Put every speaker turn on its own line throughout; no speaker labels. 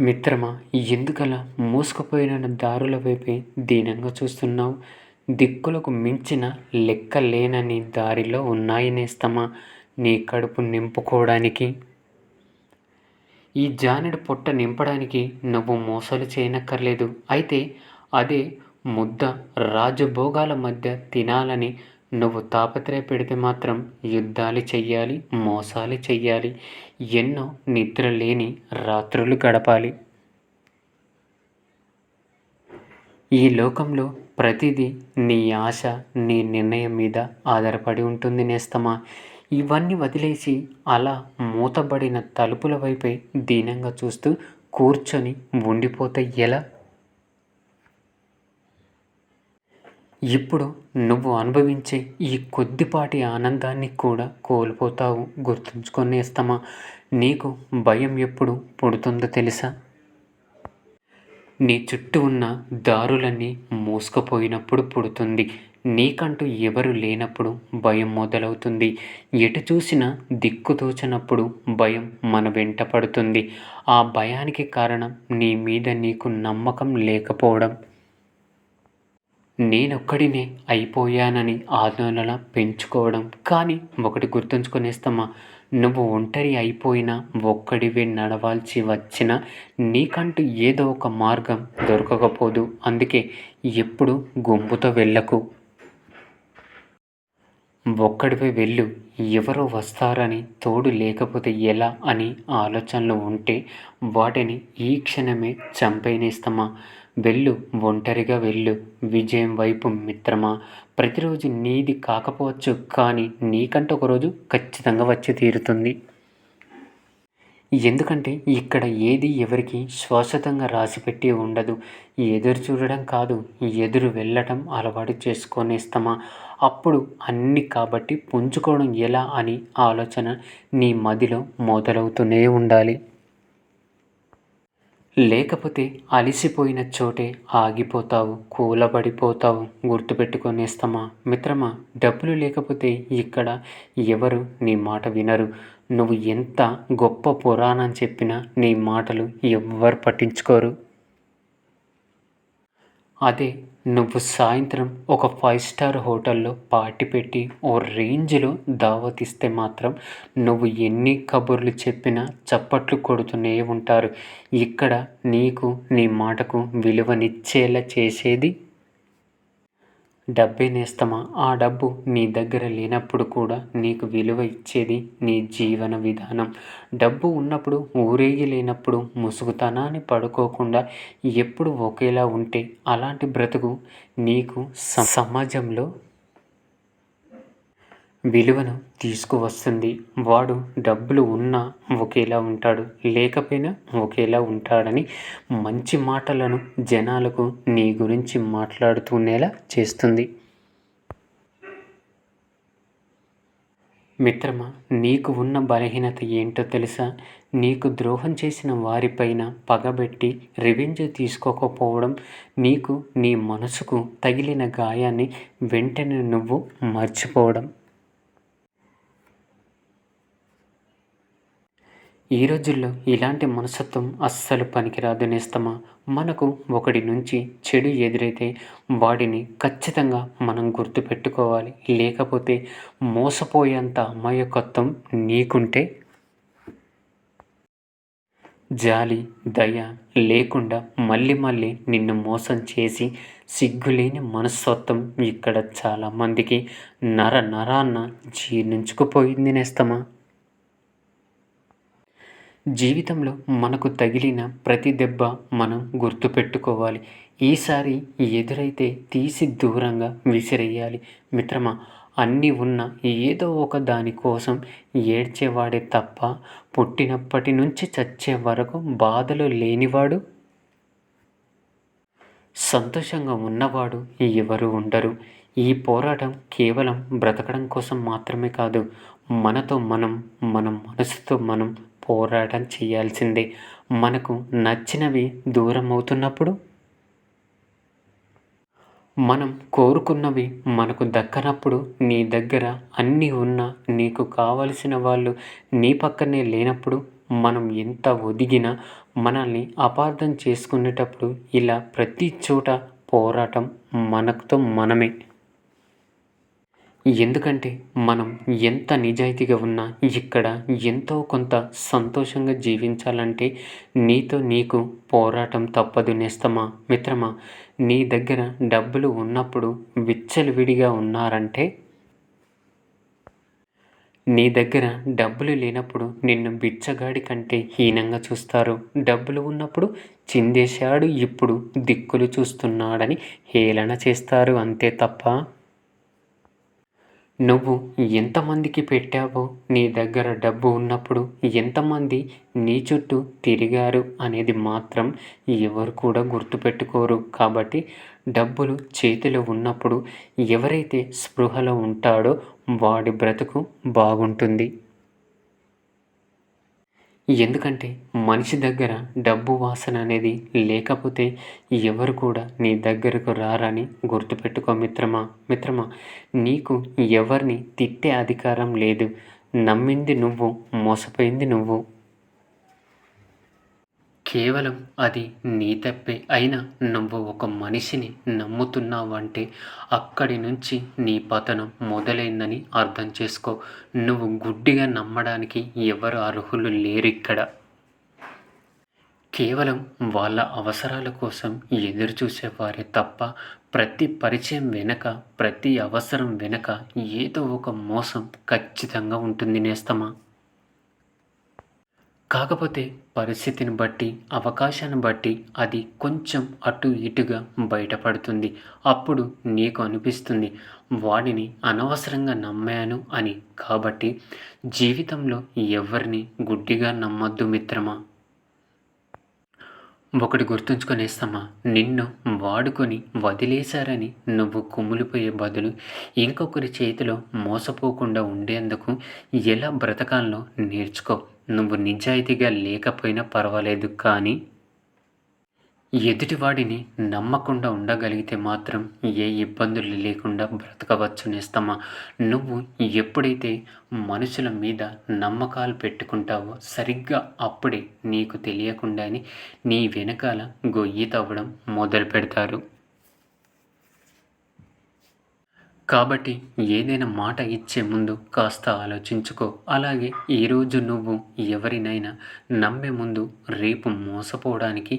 మిత్రమా ఎందుకలా మూసుకుపోయిన దారుల వైపే దీనంగా చూస్తున్నావు? దిక్కులకు మించిన లెక్క లేనని దారిలో ఉన్నాయి నేస్తమా నీ కడుపు నింపుకోవడానికి? ఈ జానెడు పొట్ట నింపడానికి నువ్వు మోసాలు చేయనక్కర్లేదు. అయితే అదే ముద్ద రాజభోగాల మధ్య తినాలని నువ్వు తాపత్రయ పెడితే మాత్రం యుద్ధాలు చెయ్యాలి మోసాలు చెయ్యాలి. ఎన్నో నిద్ర లేని రాత్రులు గడపాలి. ఈ లోకంలో ప్రతిదీ నీ ఆశ నీ నిర్ణయం మీద ఆధారపడి ఉంటుంది నేస్తమా? ఇవన్నీ వదిలేసి అలా మూతబడిన తలుపుల వైపే దీనంగా చూస్తూ కూర్చొని ఉండిపోతే ఎలా? ఇప్పుడు నువ్వు అనుభవించే ఈ కొద్దిపాటి ఆనందాన్ని కూడా కోల్పోతావు. గుర్తుంచుకొనేస్తామా నీకు భయం ఎప్పుడు పుడుతుందో తెలుసా? నీ చుట్టూ ఉన్న దారులన్నీ మూసుకుపోయినప్పుడు పుడుతుంది. నీకంటూ ఎవరు లేనప్పుడు భయం మొదలవుతుంది. ఎటు చూసినా దిక్కు తోచినప్పుడు భయం మన వెంట పడుతుంది. ఆ భయానికి కారణం నీ మీద నీకు నమ్మకం లేకపోవడం. నేనొక్కడినే అయిపోయానని ఆందోళన పెంచుకోవడం. కానీ ఒకటి గుర్తుంచుకొనేస్తామా నువ్వు ఒంటరి అయిపోయినా ఒక్కడివే నడవాల్సి వచ్చినా నీకంటూ ఏదో ఒక మార్గం దొరకకపోదు. అందుకే ఎప్పుడు గుంపుతో వెళ్ళకు. ఒక్కడివే వెళ్ళు ఎవరో వస్తారని తోడు లేకపోతే ఎలా అని ఆలోచనలు ఉంటే వాటిని ఈ క్షణమే చంపేనేస్తామా వెళ్ళు ఒంటరిగా వెళ్ళు. విజయం వైపు మిత్రమా? ప్రతిరోజు నీది కాకపోవచ్చు కానీ నీకంటే ఒకరోజు ఖచ్చితంగా వచ్చి తీరుతుంది. ఎందుకంటే ఇక్కడ ఏది ఎవరికి శాశ్వతంగా రాసిపెట్టి ఉండదు. ఎదురు చూడడం కాదు ఎదురు వెళ్ళటం అలవాటు చేసుకొనేస్తామా? అప్పుడు అన్ని కాబట్టి పుంజుకోవడం ఎలా అని ఆలోచన నీ మదిలో మొదలవుతూనే ఉండాలి. లేకపోతే అలిసిపోయిన చోటే ఆగిపోతావు కూలబడిపోతావు గుర్తుపెట్టుకునేస్తామా? మిత్రమా డబ్బులు లేకపోతే ఇక్కడ ఎవరు నీ మాట వినరు. నువ్వు ఎంత గొప్ప పురాణం చెప్పినా నీ మాటలు ఎవ్వరు పట్టించుకోరు. అదే నువ్వు సాయంత్రం ఒక ఫైవ్ స్టార్ హోటల్లో పార్టీ పెట్టి ఓ రేంజ్లో దావతిస్తే మాత్రం నువ్వు ఎన్ని కబుర్లు చెప్పినా చప్పట్లు కొడుతూనే ఉంటారు. ఇక్కడ నీకు నీ మాటకు విలువనిచ్చేలా చేసేది డబ్బేనేస్తమా? ఆ డబ్బు నీ దగ్గర లేనప్పుడు కూడా నీకు విలువ ఇచ్చేది నీ జీవన విధానం. డబ్బు ఉన్నప్పుడు ఊరేగి లేనప్పుడు ముసుగుతనాన్ని పడుకోకుండా ఎప్పుడు ఒకేలా ఉంటే అలాంటి బ్రతుకు నీకు సమాజంలో విలువను తీసుకువస్తుంది. వాడు డబ్బులు ఉన్నా ఒకేలా ఉంటాడు. లేకపోయినా ఒకేలా ఉంటాడని మంచి మాటలను జనాలకు నీ గురించి మాట్లాడుతూనేలా చేస్తుంది. మిత్రమా నీకు ఉన్న బలహీనత ఏంటో తెలుసా? నీకు ద్రోహం చేసిన వారిపైన పగబెట్టి రివెంజ్ తీసుకోకపోవడం నీకు నీ మనసుకు తగిలిన గాయాన్ని వెంటనే నువ్వు మర్చిపోవడం. ఈ రోజుల్లో ఇలాంటి మనస్తత్వం అస్సలు పనికిరాదు నేస్తమా? మనకు ఒకటి నుంచి చెడు ఎదురైతే వాడిని ఖచ్చితంగా మనం గుర్తుపెట్టుకోవాలి. లేకపోతే మోసపోయేంత అమాయకత్వం నీకుంటే? జాలి దయ లేకుండా మళ్ళీ మళ్ళీ నిన్ను మోసం చేసి సిగ్గులేని మనస్తత్వం ఇక్కడ చాలామందికి నర నరాన్న జీర్ణించుకుపోయింది నేస్తమా? జీవితంలో మనకు తగిలిన ప్రతి దెబ్బ మనం గుర్తుపెట్టుకోవాలి. ఈసారి ఎదురైతే తీసి దూరంగా విసిరేయాలి. మిత్రమా అన్నీ ఉన్న ఏదో ఒక దాని కోసం ఏడ్చేవాడే తప్ప పుట్టినప్పటి నుంచి చచ్చే వరకు బాధలు లేనివాడు? సంతోషంగా ఉన్నవాడు ఎవరు ఉండరు. ఈ పోరాటం కేవలం బ్రతకడం కోసం మాత్రమే కాదు మనతో మనం మన మనసుతో మనం పోరాటం చేయాల్సిందే. మనకు నచ్చినవి దూరం అవుతున్నప్పుడు మనం కోరుకున్నవి మనకు దక్కనప్పుడు నీ దగ్గర అన్నీ ఉన్నా నీకు కావలసిన వాళ్ళు నీ పక్కనే లేనప్పుడు మనం ఎంత ఒదిగినా మనల్ని అపార్థం చేసుకునేటప్పుడు ఇలా ప్రతి చోట పోరాటం మనతో మనమే. ఎందుకంటే మనం ఎంత నిజాయితీగా ఉన్నా ఇక్కడ ఎంతో కొంత సంతోషంగా జీవించాలంటే నీతో నీకు పోరాటం తప్పదు నేస్తమా? మిత్రమా నీ దగ్గర డబ్బులు ఉన్నప్పుడు విచ్చలవిడిగా ఉన్నారంటే? నీ దగ్గర డబ్బులు లేనప్పుడు నిన్ను బిచ్చగాడి కంటే హీనంగా చూస్తారు. డబ్బులు ఉన్నప్పుడు చిందేశాడు ఇప్పుడు దిక్కులు చూస్తున్నాడని హేళన చేస్తారు అంతే తప్ప? నువ్వు ఎంతమందికి పెట్టావో నీ దగ్గర డబ్బు ఉన్నప్పుడు ఎంతమంది నీ చుట్టూ తిరిగారు అనేది మాత్రం ఎవరు కూడా గుర్తుపెట్టుకోరు. కాబట్టి డబ్బులు చేతిలో ఉన్నప్పుడు ఎవరైతే స్పృహలో ఉంటాడో వాడి బ్రతుకు బాగుంటుంది. ఎందుకంటే మనిషి దగ్గర డబ్బు వాసన అనేది లేకపోతే ఎవరు కూడా నీ దగ్గరకు రారని గుర్తుపెట్టుకో మిత్రమా. మిత్రమా నీకు ఎవరిని తిట్టే అధికారం లేదు. నమ్మింది నువ్వు మోసపోయింది నువ్వు. కేవలం అది నీ తప్పే. అయినా నువ్వు ఒక మనిషిని నమ్ముతున్నావంటే అక్కడి నుంచి నీ పతనం మొదలైందని అర్థం చేసుకో. నువ్వు గుడ్డిగా నమ్మడానికి ఎవరు అర్హులు లేరు ఇక్కడ కేవలం వాళ్ళ అవసరాల కోసం ఎదురు చూసేవారే తప్ప ప్రతి పరిచయం వెనక ప్రతి అవసరం వెనక ఏదో ఒక మోసం ఖచ్చితంగా ఉంటుంది నేస్తమా? కాకపోతే పరిస్థితిని బట్టి అవకాశాన్ని బట్టి అది కొంచెం అటు ఇటుగా బయటపడుతుంది. అప్పుడు నీకు అనిపిస్తుంది వాడిని అనవసరంగా నమ్మాను అని. కాబట్టి జీవితంలో ఎవరిని గుడ్డిగా నమ్మొద్దు మిత్రమా? ఒకటి గుర్తుంచుకొనేస్తామా? నిన్ను వాడుకొని వదిలేశారని నువ్వు కుమ్ములిపోయే బదులు ఇంకొకరి చేతిలో మోసపోకుండా ఉండేందుకు ఎలా బ్రతకాలో నేర్చుకో. నువ్వు నిజాయితీగా లేకపోయినా పర్వాలేదు కానీ ఎదుటివాడిని నమ్మకుండా ఉండగలిగితే మాత్రం ఏ ఇబ్బందులు లేకుండా బ్రతకవచ్చు నేస్తమా నువ్వు ఎప్పుడైతే మనుషుల మీద నమ్మకాలు పెట్టుకుంటావో సరిగ్గా అప్పుడే నీకు తెలియకుండానే నీ వెనకాల గొయ్యి తవ్వడం మొదలు పెడతారు కాబట్టి ఏదైనా మాట ఇచ్చే ముందు కాస్త ఆలోచించుకో. అలాగే ఈరోజు నువ్వు ఎవరినైనా నమ్మే ముందు రేపు మోసపోవడానికి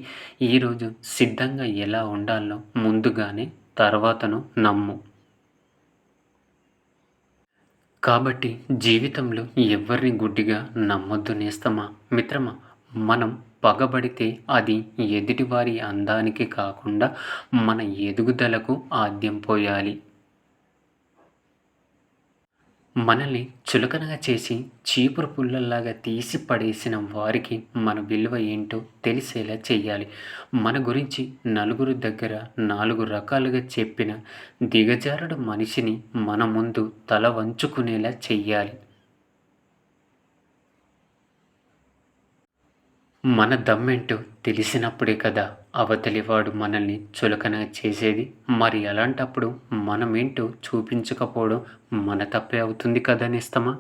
ఈరోజు సిద్ధంగా ఎలా ఉండాలో ముందుగానే తర్వాతను నమ్ము. కాబట్టి జీవితంలో ఎవరిని గుడ్డిగా నమ్మొద్దు నేస్తమా మిత్రమా మనం పగబడితే అది ఎదుటివారి అందానికి కాకుండా మన ఎదుగుదలకు ఆద్యం పోయాలి. మనల్ని చులకనగా చేసి చీపురు పుల్లల్లాగా తీసి పడేసిన వారికి మన విలువ ఏంటో తెలిసేలా చేయాలి మన గురించి నలుగురు దగ్గర నాలుగు రకాలుగా చెప్పిన దిగజారుడు మనిషిని మన ముందు తల వంచుకునేలా చెయ్యాలి. మన దమ్మేంటో తెలిసినప్పుడే కదా అవతలివాడు మనల్ని చులకన చేసేది. మరి అలాంటప్పుడు మనమేంటో చూపించకపోవడం మన తప్పే అవుతుంది కదా నిస్తమా?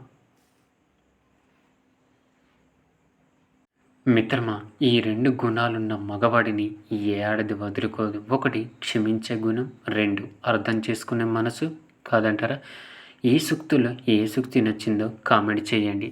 మిత్రమా ఈ రెండు గుణాలున్న మగవాడిని ఏ ఆడది వదులుకోదు. ఒకటి క్షమించే గుణం రెండు అర్థం చేసుకునే మనసు. కాదంటారా? ఈ సూక్తులో ఏ సూక్తి నచ్చిందో కామెంట్ చేయండి.